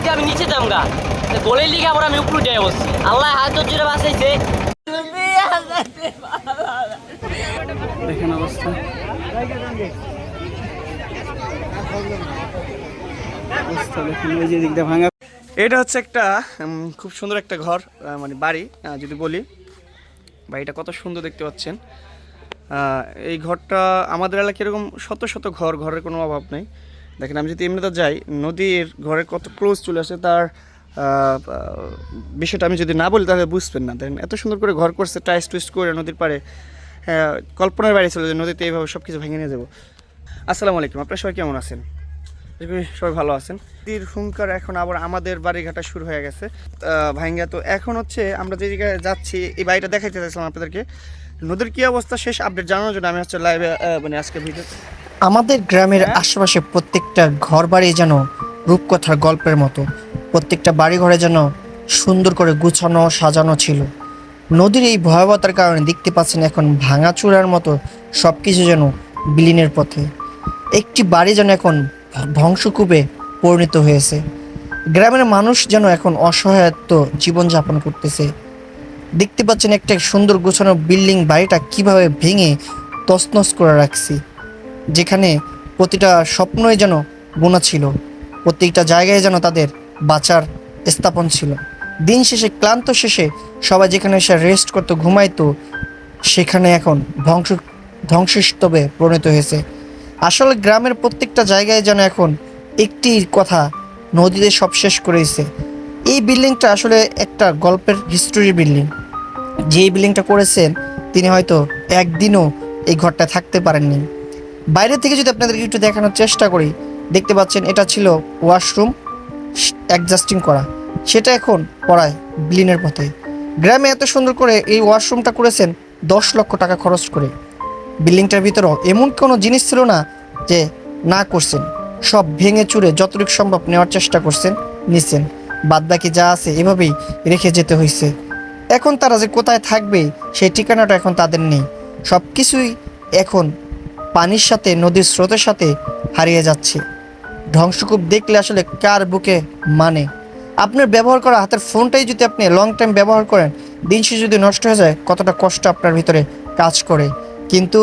কইছি আমি নিচে যামগা গোলের লিগে আবার আমি উপরে যাই বসছি। আল্লাহ হাত জোরে বাঁচাইছে। দেখেন অবস্থা। এটা হচ্ছে একটা খুব সুন্দর একটা ঘর মানে বাড়ি যদি বলি। বাড়িটা কত সুন্দর দেখতে পাচ্ছেন। এই ঘরটা আমাদের এলাকায় এরকম শত শত ঘর, ঘরের কোনো অভাব নেই। দেখেন আমি যদি এমনিতে যাই নদীর ঘরে কত ক্লোজ চলে আসে তার বিষয়টা আমি যদি না বলি তাহলে বুঝবেন না। দেখেন এত সুন্দর করে ঘর করছে টাইস টুইস্ট করে নদীর পাড়ে হ্যাঁ, কল্পনার বাইরে ছিল যে নদীতে এইভাবে সব কিছু ভেঙে নিয়ে যাব। আসসালামু আলাইকুম আপনারা সবাই কেমন আছেন? সবাই ভালো আছেন। নদীর হুঙ্কার এখন আবার আমাদের বাড়িঘাটা শুরু হয়ে গেছে। ভাঙ্গা তো এখন হচ্ছে আমরা যে জায়গায় যাচ্ছি এই বাড়িটা দেখাইতে চাইছিলাম আপনাদেরকে। নদীর কী অবস্থা শেষ আপডেট জানানোর জন্য আমি হচ্ছে লাইভে মানে আজকে ভিডিও আমাদের গ্রামের আশেপাশে প্রত্যেকটা ঘর বাড়ি যেন রূপকথার গল্পের মতো প্রত্যেকটা বাড়ি ঘরে যেন সুন্দর করে গুছানো সাজানো ছিল। নদীর এই ভয়াবহতার কারণে দেখতে পাচ্ছেন এখন ভাঙাচুরার মতো সব কিছু যেন বিলীনের পথে। একটি বাড়ি যেন এখন ধ্বংসকূপে পরিণত হয়েছে। গ্রামের মানুষ যেন এখন অসহায়ত্ব জীবনযাপন করতেছে। দেখতে পাচ্ছেন একটা সুন্দর গোছানো বিল্ডিং বাড়িটা কীভাবে ভেঙে তছনছ করে রাখছি। যেখানে প্রতিটা স্বপ্নই যেন বোনা ছিল, প্রত্যেকটা জায়গায় যেন তাদের বাঁচার স্থাপন ছিল। দিন শেষে, ক্লান্ত শেষে সবাই যেখানে এসে রেস্ট করতো, ঘুমাইতো, সেখানে এখন ধ্বংস ধ্বংসস্তবে পরিণত হয়েছে। আসলে গ্রামের প্রত্যেকটা জায়গায় যেন এখন একটি কথা নদীতে সব শেষ করেছে। এই বিল্ডিংটা আসলে একটা গল্পের হিস্টোরি বিল্ডিং যে বিল্ডিংটা করেছেন, তিনি হয়তো একদিনও এই ঘরটা থাকতে পারেননি। বাইরে থেকে যদি আপনাদেরকে একটু দেখানোর চেষ্টা করি, দেখতে পাচ্ছেন এটা ছিল ওয়াশরুম অ্যাডজাস্টিং করা। সেটা এখন পড়ায় বিলিনের পথে। গ্রামে এত সুন্দর করে এই ওয়াশরুমটা করেছেন দশ লক্ষ টাকা খরচ করে। বিল্ডিংটার ভিতরেও এমন কোনো জিনিস ছিল না যে না করছেন। সব ভেঙে চুরে যতটুকু সম্ভব নেওয়ার চেষ্টা করছেন, নিছেন। বাদ বাকি যা আছে এভাবেই রেখে যেতে হয়েছে এখন তারা যে কোথায় থাকবে, সেই ঠিকানাটা এখন তাদের নেই। সব কিছুই এখন পানির সাথে, নদীর স্রোতের সাথে হারিয়ে যাচ্ছে। ধ্বংসকূপ দেখলে আসলে কার বুকে মানে? আপনার ব্যবহার করা হাতের ফোনটাই যদি আপনি লং টাইম ব্যবহার করেন, দিন যদি নষ্ট হয়ে যায়, কতটা কষ্ট আপনার ভিতরে কাজ করে। কিন্তু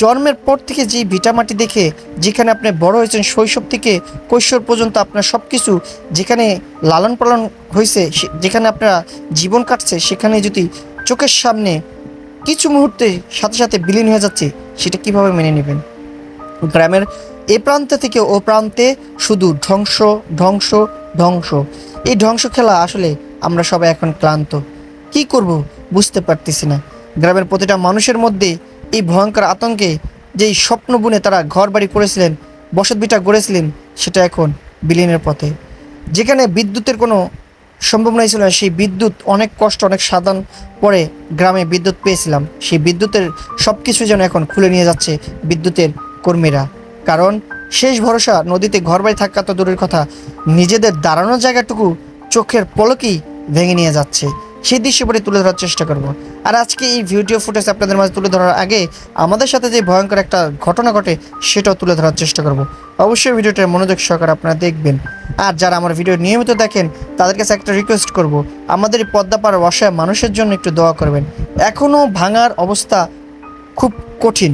জন্মের পর থেকে যে ভিটামাটি দেখে যেখানে আপনি বড় হয়েছেন, শৈশব থেকে কৈশোর পর্যন্ত আপনার সব কিছু যেখানে লালন পালন হয়েছে যেখানে আপনার জীবন কাটছে, সেখানে যদি চোখের সামনে কিছু মুহূর্তে সাথে সাথে বিলীন হয়ে যাচ্ছে, সেটা কীভাবে মেনে নেবেন? গ্রামের এ প্রান্ত থেকে ও প্রান্তে শুধু ধ্বংস ধ্বংস ধ্বংস। এই ধ্বংস খেলা আসলে আমরা সবাই এখন ক্লান্ত। কি করব বুঝতে পারতেছি না। গ্রামের প্রতিটা মানুষের মধ্যে এই ভয়ঙ্কর আতঙ্কে যেই স্বপ্ন বুনে তারা ঘর বাড়ি করেছিলেন বসতভিটা গড়েছিলেন, সেটা এখন বিলীনের পথে। যেখানে বিদ্যুতের কোনো সম্ভাবনাই ছিল না, সেই বিদ্যুৎ অনেক কষ্ট, অনেক সাধন পরে গ্রামে বিদ্যুৎ পেয়েছিলাম। সেই বিদ্যুতের সব কিছু যেন এখন খুলে নিয়ে যাচ্ছে বিদ্যুতের কর্মীরা। কারণ শেষ ভরসা নদীতে ঘরবাড়ি থাকা তো দূরের কথা, নিজেদের দাঁড়ানোর জায়গাটুকু চোখের পলকেই ভেঙে নিয়ে যাচ্ছে। সেই দৃশ্যপটে তুলে ধরার চেষ্টা করব। আর আজকে এই ভিডিও ফুটেজ আপনাদের মাঝে তুলে ধরার আগে আমাদের সাথে যে ভয়ঙ্কর একটা ঘটনা ঘটে, সেটাও তুলে ধরার চেষ্টা করব। অবশ্যই ভিডিওটা মনোযোগ সহকারে আপনারা দেখবেন। আর যারা আমার ভিডিও নিয়মিত দেখেন তাদের কাছে একটা রিকোয়েস্ট করব। আমাদের এই পদ্মা পাড়ার অসহায় মানুষের জন্য একটু দোয়া করবেন। এখনও ভাঙার অবস্থা খুব কঠিন।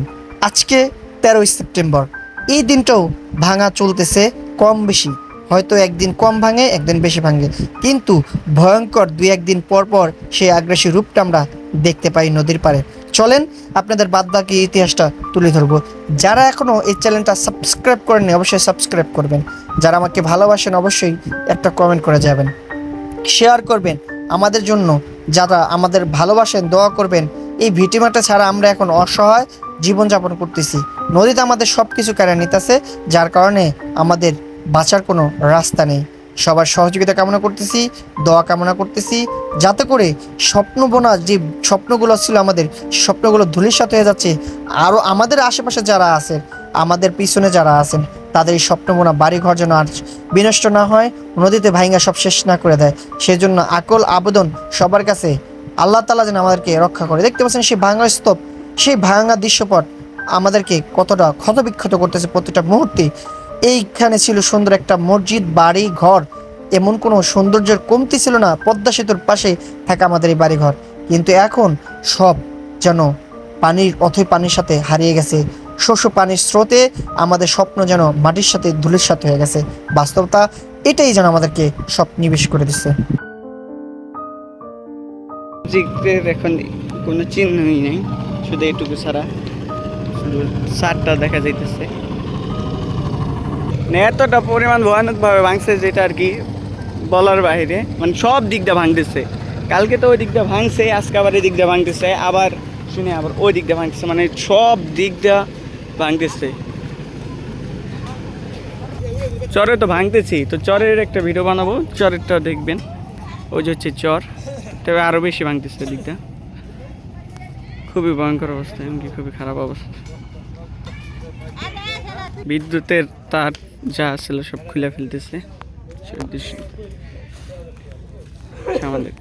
আজকে তেরোই সেপ্টেম্বর। এই দিনটাও ভাঙা চলতেছে কম বেশি। হয়তো একদিন কম ভাঙে, একদিন বেশি ভাঙে। কিন্তু ভয়ঙ্কর দুই একদিন পর পর সেই আগ্রাসী রূপটা আমরা দেখতে পাই নদীর পাড়ে। চলেন আপনাদের বাদ বাকি ইতিহাসটা তুলে ধরবো। যারা এখনও এই চ্যানেলটা সাবস্ক্রাইব করেননি, অবশ্যই সাবস্ক্রাইব করবেন। যারা আমাকে ভালোবাসেন, অবশ্যই একটা কমেন্ট করে যাবেন। শেয়ার করবেন। আমাদের জন্য যারা আমাদের ভালোবাসেন, দোয়া করবেন। এই ভিটিমাটা ছাড়া আমরা এখন অসহায় জীবনযাপন করতেছি। নদীতে আমাদের সব কিছু কেড়ে নিতেছে, যার কারণে আমাদের বাঁচার কোনো রাস্তা নেই। সবার সহযোগিতা কামনা করতেছি, দোয়া কামনা করতেছি, যাতে করে স্বপ্ন বোনা যে স্বপ্নগুলো ছিল আমাদের, স্বপ্নগুলো ধুলিসাৎ হয়ে যাচ্ছে। আরও আমাদের আশেপাশে যারা আছেন, আমাদের পিছনে যারা আছেন, তাদের এই স্বপ্নবোনা বাড়িঘর যেন আর বিনষ্ট না হয়, নদীতে ভাইঙ্গা সব শেষ না করে দেয়। সেজন্য আকল আবেদন সবার কাছে। আল্লাহ তালা যেন আমাদেরকে রক্ষা করে। দেখতে পাচ্ছেন সেই ভাঙা স্তূপ, সেই ভাঙা দৃশ্যপট আমাদেরকে কতটা ক্ষতবিক্ষত করতেছে প্রতিটা মুহূর্তে এইখানে ছিল সুন্দর একটা মসজিদ, বাড়ি, ঘর। এমন কোনো সৌন্দর্যের কমতি ছিল না, পদ্মা সেতুর পাশে থাকা আমাদের এই বাড়িঘর। কিন্তু এখন সব যেন পানির, অথই পানির সাথে হারিয়ে গেছে। শস্য পানির স্রোতে আমাদের স্বপ্ন যেন মাটির সাথে ধুলির সাথে হয়ে গেছে। বাস্তবতা এটাই যেন আমাদেরকে সব নিবেশ করে দিচ্ছে। এখন কোনো চিহ্নই নেই, শুধু এইটুকু ছাড়া। শুধু সারটা দেখা যাইতেছে। এতটা পরিমাণ ভয়ানকভাবে ভাঙছে যেটা আর কি বলার বাইরে। মানে সব দিকটা ভাঙতেছে। কালকে তো ওই দিকটা ভাঙছে, আজকে আবার এই দিকটা ভাঙতেছে, আবার শুনে আবার ওই দিকটা ভাঙতেছে। মানে সব দিকটা ভাঙতেছে। চরে তো ভাঙতেছি, তো চরের একটা ভিডিও বানাবো। চরেরটা দেখবেন। ওই যে হচ্ছে চর। তবে আরও বেশি ভাঙতেছে দিকটা খুবই ভয়ঙ্কর অবস্থা, এমনকি খুবই খারাপ অবস্থা। বিদ্যুতের তার যা ছিল সব খুলে ফেলতেছে সব দৃশ্য আমাদের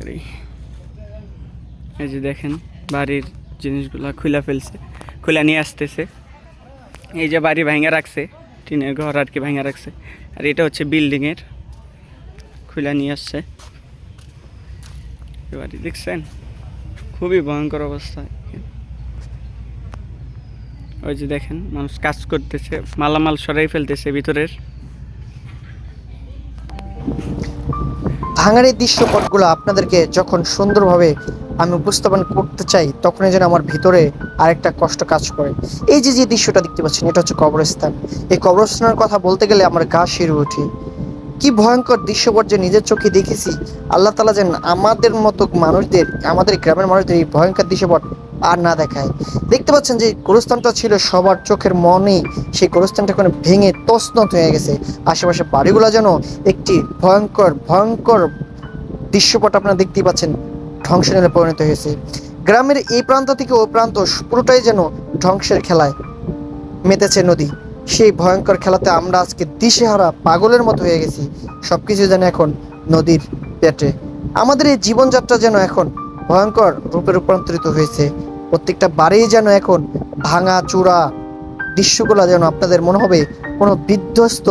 এই যে দেখেন, বাড়ির জিনিসগুলো খুলে ফেলছে, খুলে নিয়ে আসতেছে। এই যে বাড়ি ভাঙা রাখছে, টিনের ঘর আর কি ভাঙা রাখছে। আর এটা হচ্ছে বিল্ডিংয়ের খুলে নিয়ে আসছে। এবারে দেখছেন? খুবই ভয়ঙ্কর অবস্থা। ওই যে দেখেন, মানুষ কাজ করতেছে, মালামাল সরাই ফেলতেছে ভিতরের। এই দৃশ্যপটগুলো আপনাদেরকে যখন সুন্দরভাবে আমি উপস্থাপন করতে চাই, তখনই যেন আমার ভিতরে আরেকটা কষ্ট কাজ করে। এই যে যে দৃশ্যটা দেখতে পাচ্ছেন, এটা হচ্ছে কবরস্থান। এই কবরস্থানের কথা বলতে গেলে আমার গা শিরে উঠে। কি ভয়ঙ্কর দৃশ্যপট যে নিজের চোখে দেখেছি। আল্লাহ তালা যেন আমাদের মতো মানুষদের, আমাদের গ্রামের মানুষদের এই ভয়ঙ্কর দৃশ্যপট আর না দেখায়। দেখতে পাচ্ছেন যে গোরস্থানটা ছিল সবার চোখের মনে সেই গোরস্থানটা এখন ভেঙে তছনত হয়ে গেছে। আশেপাশে বাড়িগুলো যেন একটি ভয়ঙ্কর ভয়ঙ্কর দৃশ্যপট আপনারা দেখতেই পাচ্ছেন ধ্বংসনীলে পরিণত হয়েছে। গ্রামের এই প্রান্ত থেকে ও প্রান্ত পুরোটাই যেন ধ্বংসের খেলায় মেতেছে নদী। সেই ভয়ঙ্কর খেলাতে আমরা আজকে দিশেহারা পাগলের মতো হয়ে গেছি। সবকিছু যেন এখন নদীর পেটে। আমাদের এই জীবনযাত্রা যেন এখন ভয়ঙ্কর রূপে রূপান্তরিত হয়েছে। প্রত্যেকটা বাড়ি যেন এখন ভাঙা, চূড়া দৃশ্যগুলো যেন আপনাদের মনে হবে কোনো বিধ্বস্ত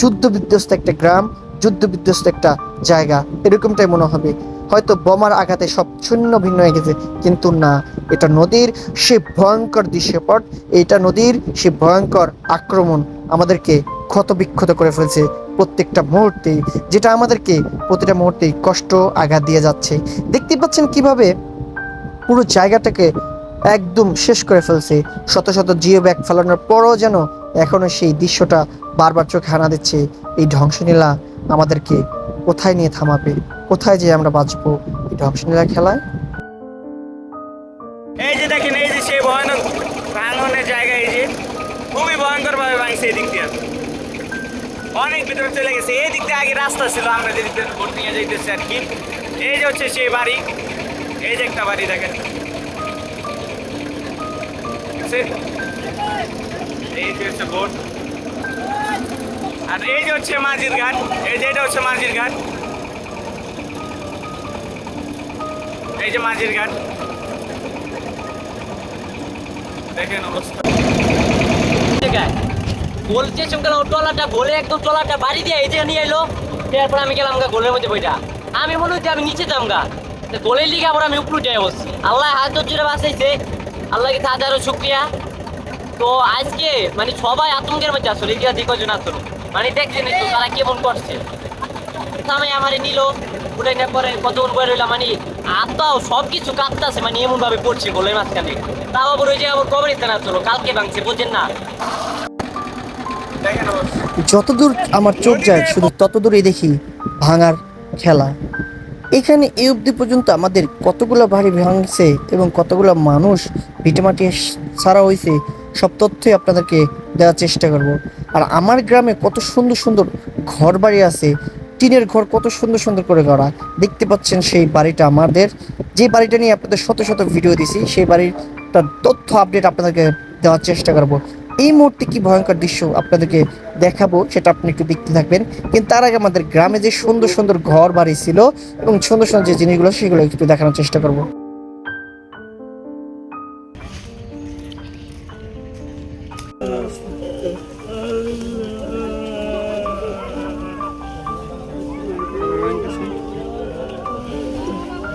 যুদ্ধ বিধ্বস্ত একটা গ্রাম যুদ্ধ বিধ্বস্ত একটা জায়গা। এরকমটাই মনে হবে। হয়তো বোমার আঘাতে সব শূন্য ভিন্ন হয়ে গেছে, কিন্তু না। এটা নদীর সে ভয়ঙ্কর দৃশ্যপট, এটা নদীর সে ভয়ঙ্কর আক্রমণ আমাদেরকে ক্ষত বিক্ষত করে ফেলছে প্রত্যেকটা মুহূর্তে, যেটা আমাদেরকে প্রতিটা মুহূর্তেই কষ্ট, আঘাত দিয়ে যাচ্ছে। দেখতে পাচ্ছেন কীভাবে পুরো জায়গাটাকে একদম শেষ করে ফেলছে। শত শত জিও ব্যাগ ফেলানোর পরও যেন এখনও সেই দৃশ্যটা বারবার চোখে হানা দিচ্ছে এই ধ্বংসনীলা আমাদেরকে। কোথায় নিয়ে থামাবে? কোথায় যে আমরা বাঁচবো এই ধ্বংসনীলা খেলায়? এই যে দেখেন, এই যে সেই ভয়ানক জায়গা, এই যে খুবই ভয়ঙ্কর ভাবে ভাঙছে এই দিক দিয়ে। অনেক ভিতরে চলে গেছে। দিয়ে আগে রাস্তা ছিল, আমরা যে দিক দিয়ে ভোট নিয়ে যাইতেছি আর কি। এই যে হচ্ছে সেই বাড়ি। এই যে একটা বাড়ি দেখেন। যে হচ্ছে যে যে যে বলছে টলাটা বলে একদম টলাটা বাড়ি দিয়ে এই জায়গায় নিয়ে এলো। আমি গেলাম গা গোলের মধ্যে বইটা। আমি মনে হচ্ছে আমি নিচে যাম গা। গোলের লিগে আবার আমি উপরে যাই বসছি। আল্লাহ হাত জোরে বাঁচাইছে। আল্লাহকে হাজারো শুক্রিয়া। তো আজকে মানে সবাই আতঙ্কের মধ্যে আসলে এই যে কজন আসলো মানে দেখছেন একটু তারা কেমন করছে। আমি আমার নিল উঠে নেওয়ার পরে কতক্ষণ করে রইলাম মানে আত্মাও সব কিছু কাঁদতেছে মানে এমন ভাবে পড়ছে গোলের মাঝখানে। তাও আবার ওই যে আবার কবর ইস্তান আসলো কালকে ভাঙছে, বুঝছেন না? যতদূর আমার চোখ যায়, শুধু ততদূরই দেখি ভাঙার খেলা। এখানে এই অবধি পর্যন্ত আমাদের কতগুলো বাড়ি ভাঙছে এবং কতগুলো মানুষ ভিটেমাটি ছাড়া হয়েছে সব তথ্যই আপনাদেরকে দেওয়ার চেষ্টা করব। আর আমার গ্রামে কত সুন্দর সুন্দর ঘর বাড়ি আছে, টিনের ঘর কত সুন্দর সুন্দর করে গড়া। দেখতে পাচ্ছেন সেই বাড়িটা আমাদের। যে বাড়িটা নিয়ে আপনাদের শত শত ভিডিও দিছি, সেই বাড়িটার তথ্য আপডেট আপনাদেরকে দেওয়ার চেষ্টা করব। এই মুহূর্তে কি ভয়ঙ্কর দৃশ্য আপনাদেরকে দেখাবো, সেটা আপনি একটু দেখতে থাকবেন। কিন্তু তার আগে আমাদের গ্রামে যে সুন্দর সুন্দর ঘর বাড়ি ছিল এবং সুন্দর সুন্দর যে জিনিসগুলো, সেগুলো একটু দেখানোর চেষ্টা করব।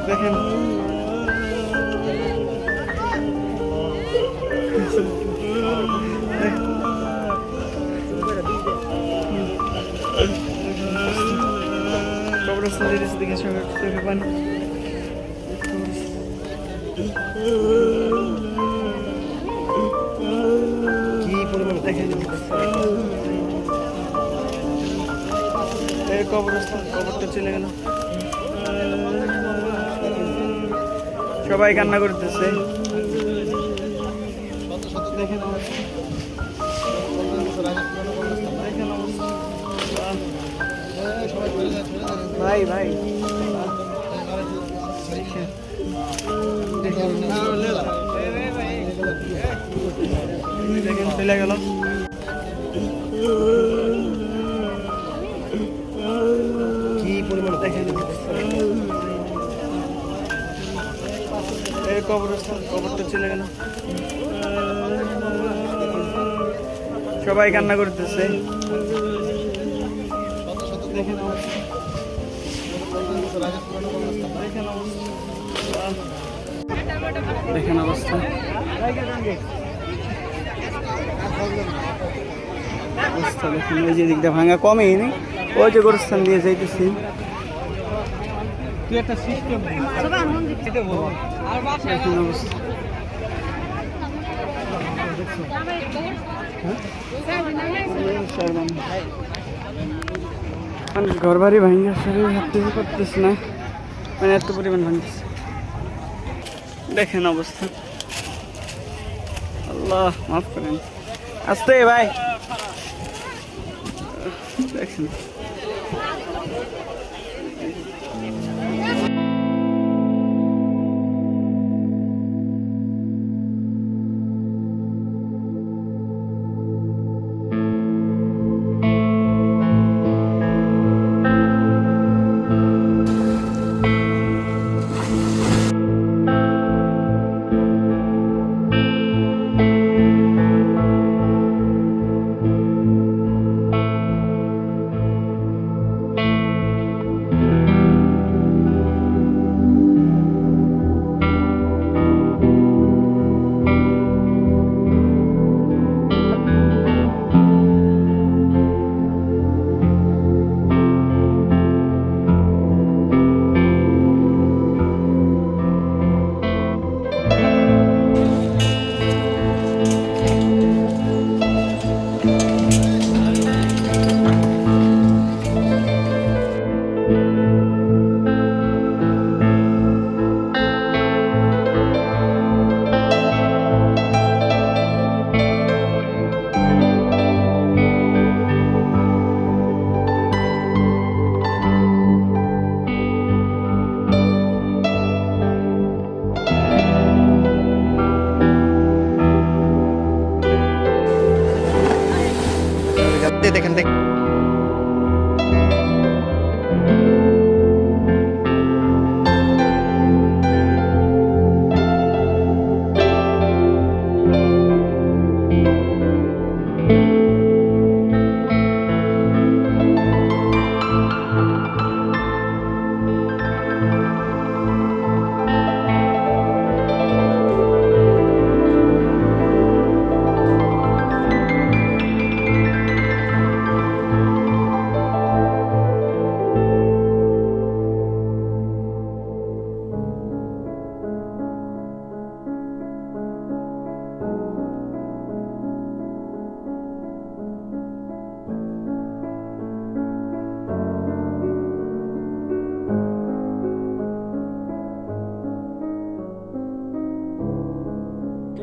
দেখেন চোখে চোখে পানি কি পরিমাণ দেখেন কবরস্থান কবরটা চলে গেল। সবাই কান্না করতেছে। দেখেন অবস্থা। দেখেন ভাই ভাই। চলে গেল কি পরিমাণ দেখেন এই কবরস্থান কবরটা চলে গেল সবাই কান্না করতেছে দেখেন অবস্থা। দেখেন অবস্থা। অবস্থা দেখেন ওই যে দিকটা ভাঙা কমেই নি ওই যে গোরস্থান দিয়ে যাইতেছি। একটা সিস্টেম মানুষ ঘর বাড়ি ভাঙ্গা শরীর হাঁটতে করতেছে না। মানে এত পরিমাণ ভাঙতেছে। দেখেন অবস্থা। আল্লাহ মাফ করেন। আসতে ভাই। দেখেন।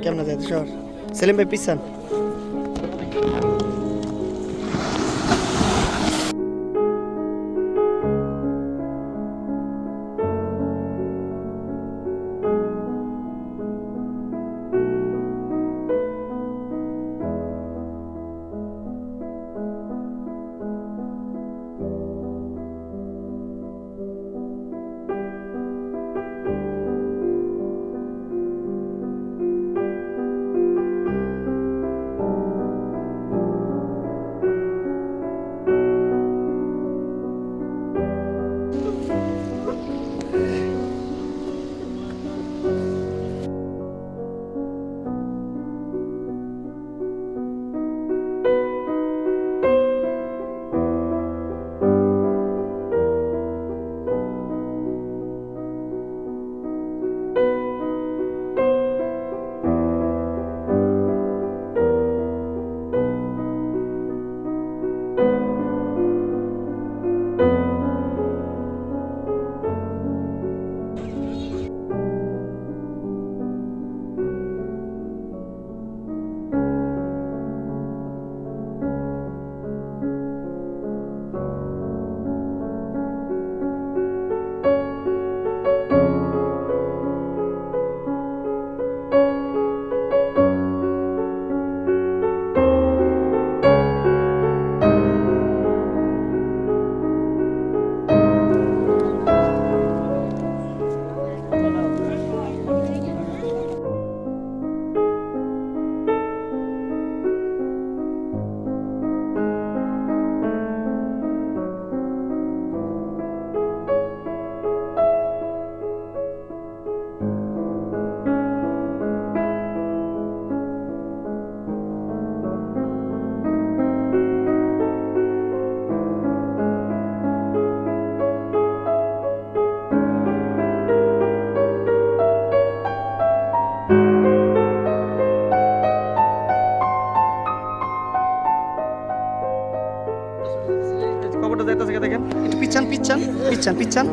কেমন আছে শহর সেলিম ভাই পিসান পিচ্ছান